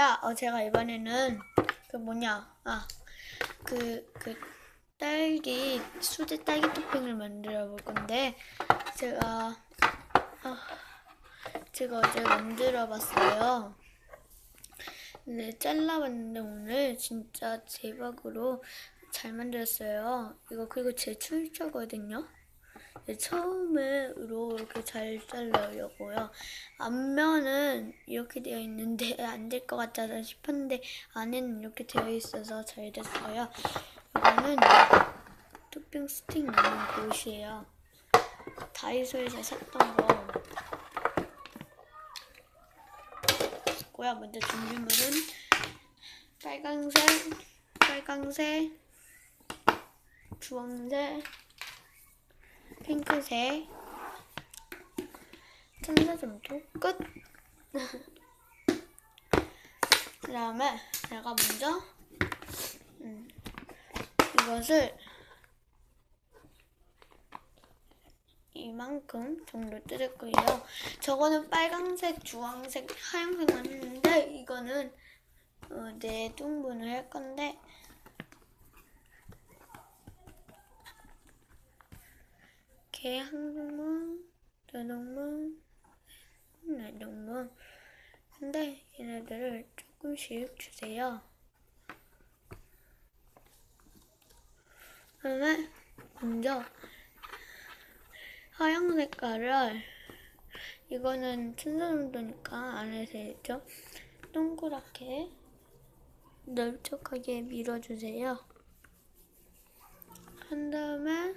반갑습니다. 어, 제가 이번에는 그 뭐냐, 아, 그, 그, 딸기, 수제 딸기 토핑을 만들어 볼 건데, 제가, 아, 제가 어제 만들어 봤어요. 네, 잘라봤는데 오늘 진짜 대박으로 잘 만들었어요. 이거 그리고 제 출처거든요. 네, 처음으로 이렇게 잘 자르려고요. 앞면은 이렇게 되어 있는데 안 될 것 같아서 싶었는데 안에는 이렇게 되어 있어서 잘 됐어요. 이거는 토핑 스틱 나는 곳이에요. 다이소에서 샀던 거. 고요 먼저 준비물은 빨강색, 빨강색, 주황색, 핑크색, 천사점토 끝. 그 다음에 내가 먼저 음, 이것을 이만큼 정도 뜯을 거예요. 저거는 빨강색, 주황색, 하얀색만 했는데 이거는 어, 네 등분을 할 건데 개한 동문, 두 동문, 네 동문. 근데 얘네들을 조금씩 주세요. 그다음에 먼저 하얀 색깔을 이거는 천사정도니까 안에서 있죠. 동그랗게 넓적하게 밀어주세요. 한 다음에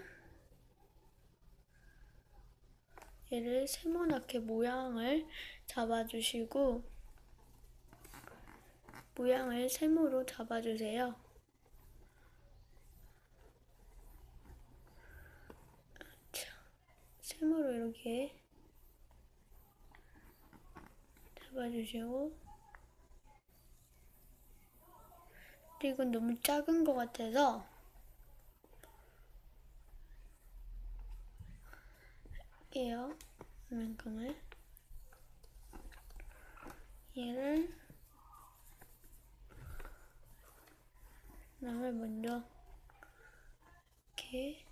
얘를 세모나게 모양을 잡아주시고 모양을 세모로 잡아주세요. 자, 세모로 이렇게 잡아주시고 이건 너무 작은 것 같아서 할게요. 이만큼을 얘를 그다음에 먼저 이렇게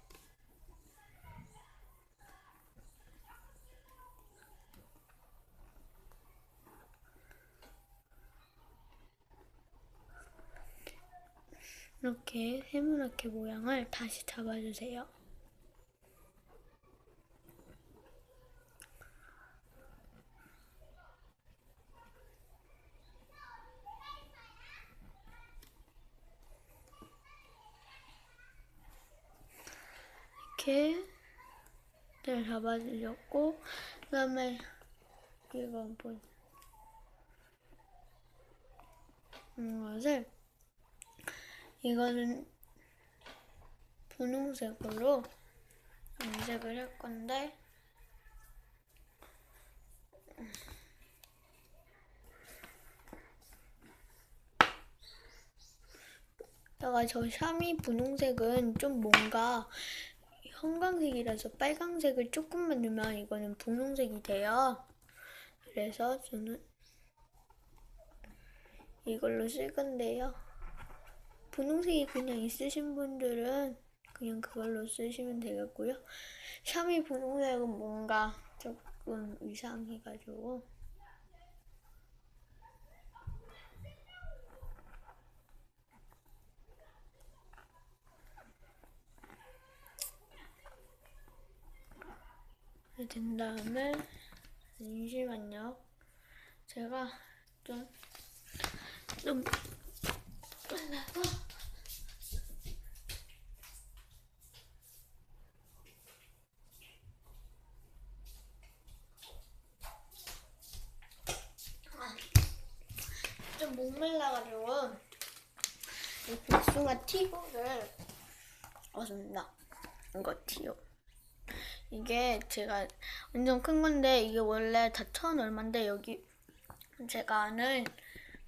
이렇게 세모나게 모양을 다시 잡아주세요. 이렇게 잘 잡아주셨고 그 다음에 이거 뭐 이것을 이거는 분홍색으로 염색을 할 건데 다가 저 샤미 분홍색은 좀 뭔가 형광색이라서 빨강색을 조금만 넣으면 이거는 분홍색이 돼요. 그래서 저는 이걸로 쓸 건데요. 분홍색이 그냥 있으신 분들은 그냥 그걸로 쓰시면 되겠고요. 샤미 분홍색은 뭔가 조금 이상해가지고 된 다음에 잠시만요. 제가 좀좀 끝나고 좀 목말라가지고 이 복숭아 티고를 얻습니다. 이거 티요. 이게 제가 완전 큰 건데 이게 원래 다 천 얼마인데 여기 제가 아는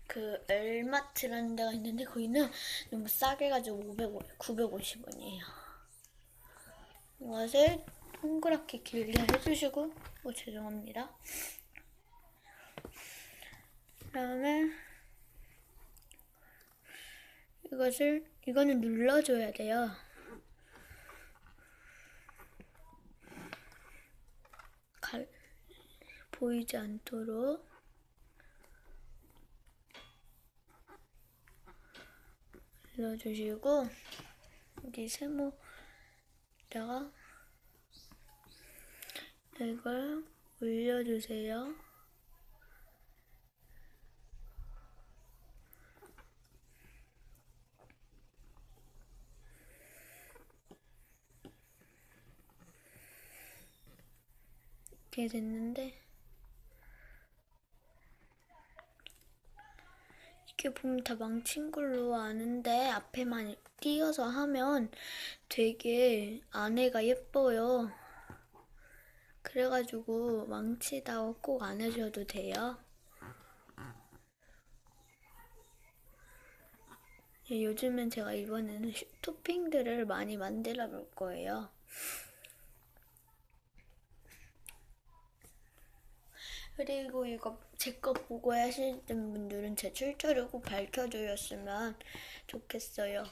그 엘마트라는 데가 있는데 거기는 너무 싸게 가지고 500원, 950원이에요. 이것을 동그랗게 길게 해주시고 뭐 죄송합니다. 그다음에 이것을 이거는 눌러줘야 돼요. 보이지 않도록 눌러주시고 여기 세모에다가 이걸 올려주세요. 이렇게 됐는데 이렇게 보면 다 망친 걸로 아는데 앞에만 띄어서 하면 되게 안에가 예뻐요. 그래가지고 망치다고 꼭 안 해줘도 돼요. 예, 요즘엔 제가 이번에는 슈- 토핑들을 많이 만들어 볼 거예요. 그리고 이거 제 거 보고 하시는 분들은 제 출처를 꼭 밝혀주셨으면 좋겠어요.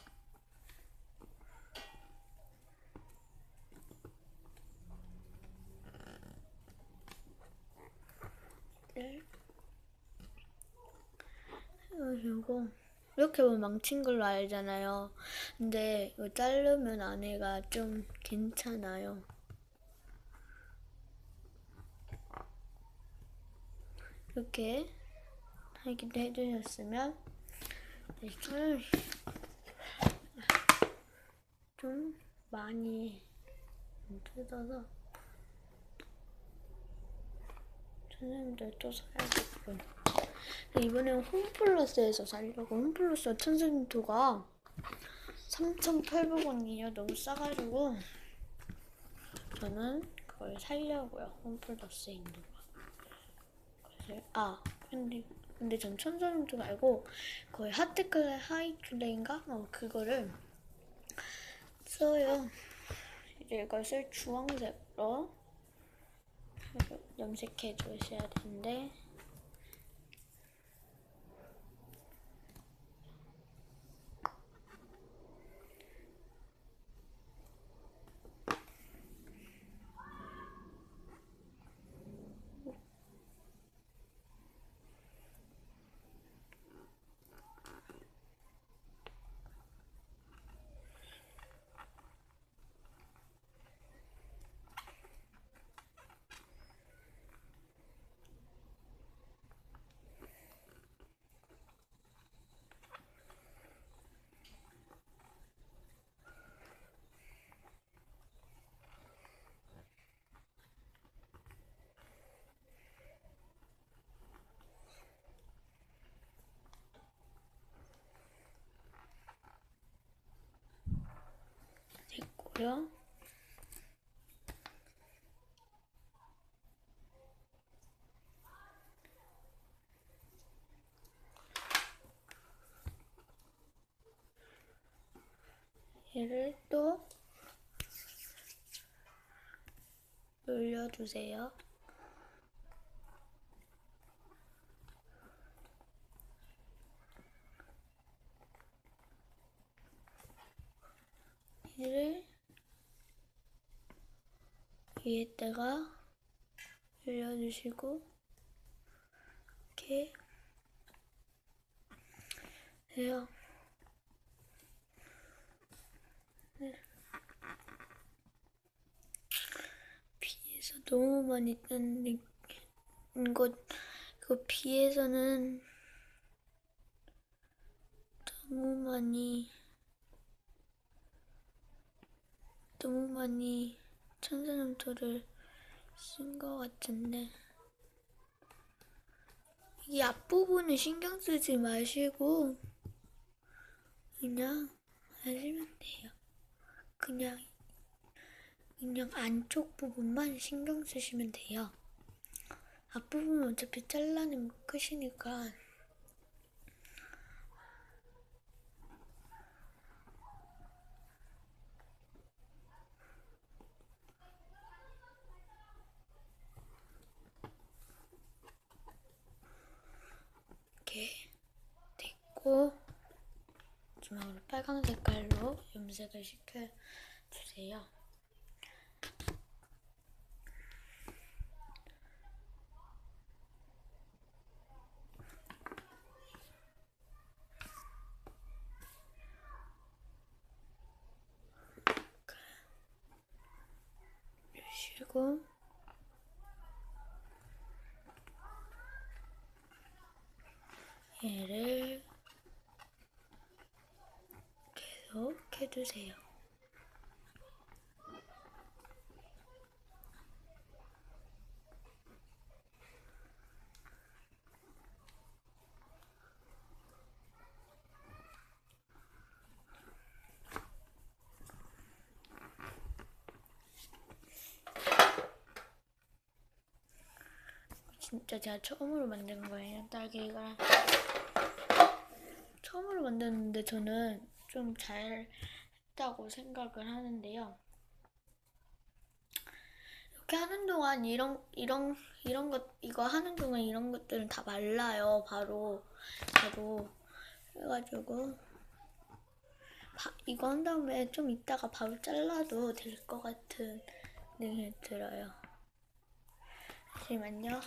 네. 그리고 이렇게 보면 망친 걸로 알잖아요. 근데 이거 자르면 안에가 좀 괜찮아요. 이렇게 하기도 해주셨으면 좀 많이 뜯어서 선생님들 또 사야겠군. 이번엔 홈플러스에서 살려고 홈플러스 천생토가 3,800원이에요. 너무 싸가지고 저는 그걸 살려고요. 홈플러스에 있는 거. 그래서 아 근데 근데 전 천생토 말고 거의 하트클레 하이클레인가? 어 그거를 써요. 이제 이것을 주황색으로 염색해 주셔야 되는데 됐고요. 얘를 또 올려주세요. 얘를 위에다가 올려주시고 이렇게 해요. 네. 비에서 너무 많이 뜬 것, 그 비에서는 너무 많이 너무 많이 천사염토를 쓴 것 같은데 이 앞부분은 신경 쓰지 마시고 그냥 하시면 돼요. 그냥 그냥 안쪽 부분만 신경 쓰시면 돼요. 앞부분은 어차피 잘라내면 끝이니까 이렇게 됐고 마지막으로 빨강 염색을 시켜주세요. 쉬고 얘를 계속 해주세요. 진짜 제가 처음으로 만든 거예요, 딸기가. 처음으로 만드는데 저는 좀 잘 했다고 생각을 하는데요. 이렇게 하는 동안 이런 이런 이런 것 이거 하는 동안 이런 것들은 다 말라요. 바로 바로 그래가지고 바- 이거 한 다음에 좀 이따가 바로 잘라도 될 것 같은 느낌이 들어요. 잠시만요.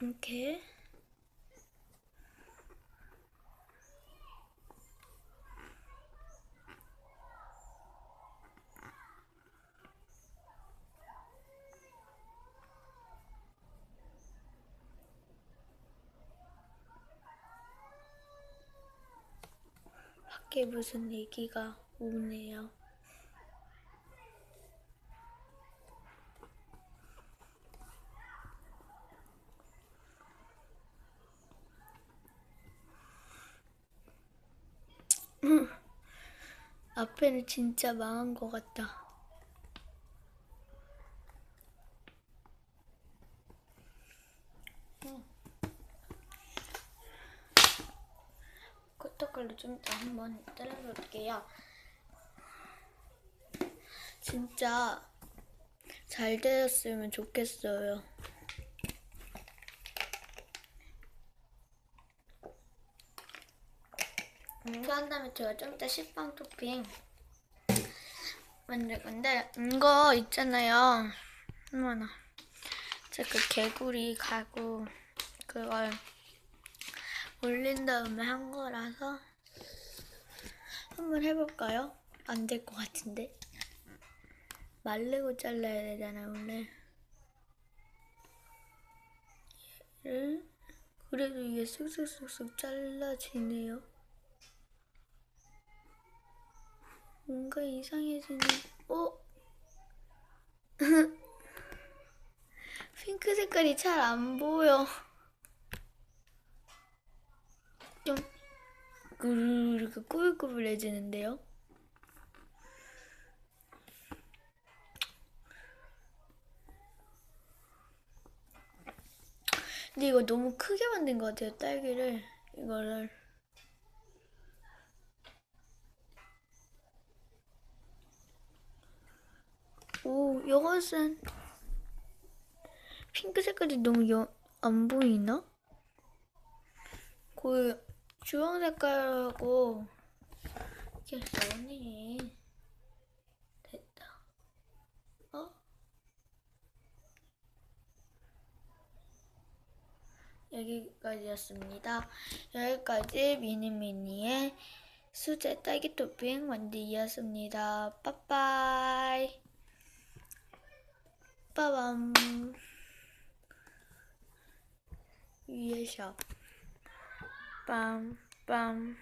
이렇게 밖에 무슨 얘기가 오네요. 앞에는 진짜 망한 것 같다. 커터칼로 좀더 한번 잘라볼게요. 진짜 잘 되었으면 좋겠어요. 이거 한 다음에 제가 좀 이따 식빵 토핑 만들 건데 이거 있잖아요. 어머나. 제가 그 개구리 가구 그걸 올린 다음에 한 거라서 한번 해볼까요? 안 될 것 같은데. 말르고 잘라야 되잖아요, 원래. 얘를 그래도 이게 쓱쓱쓱쓱 잘라지네요. 뭔가 이상해지네. 어? 핑크 색깔이 잘 안 보여. 좀 이렇게 꾸불꾸불해지는데요. 근데 이거 너무 크게 만든 것 같아요, 딸기를. 이거를. 오, 이것은 핑크 색깔이 너무 여, 안 보이나? 그 주황 색깔하고 이렇게 써니 됐다. 어? 여기까지였습니다. 여기까지 미니미니의 수제 딸기 토핑 만들기였습니다. 빠빠이. 빠밤. 위에 샵. 빰, 빰.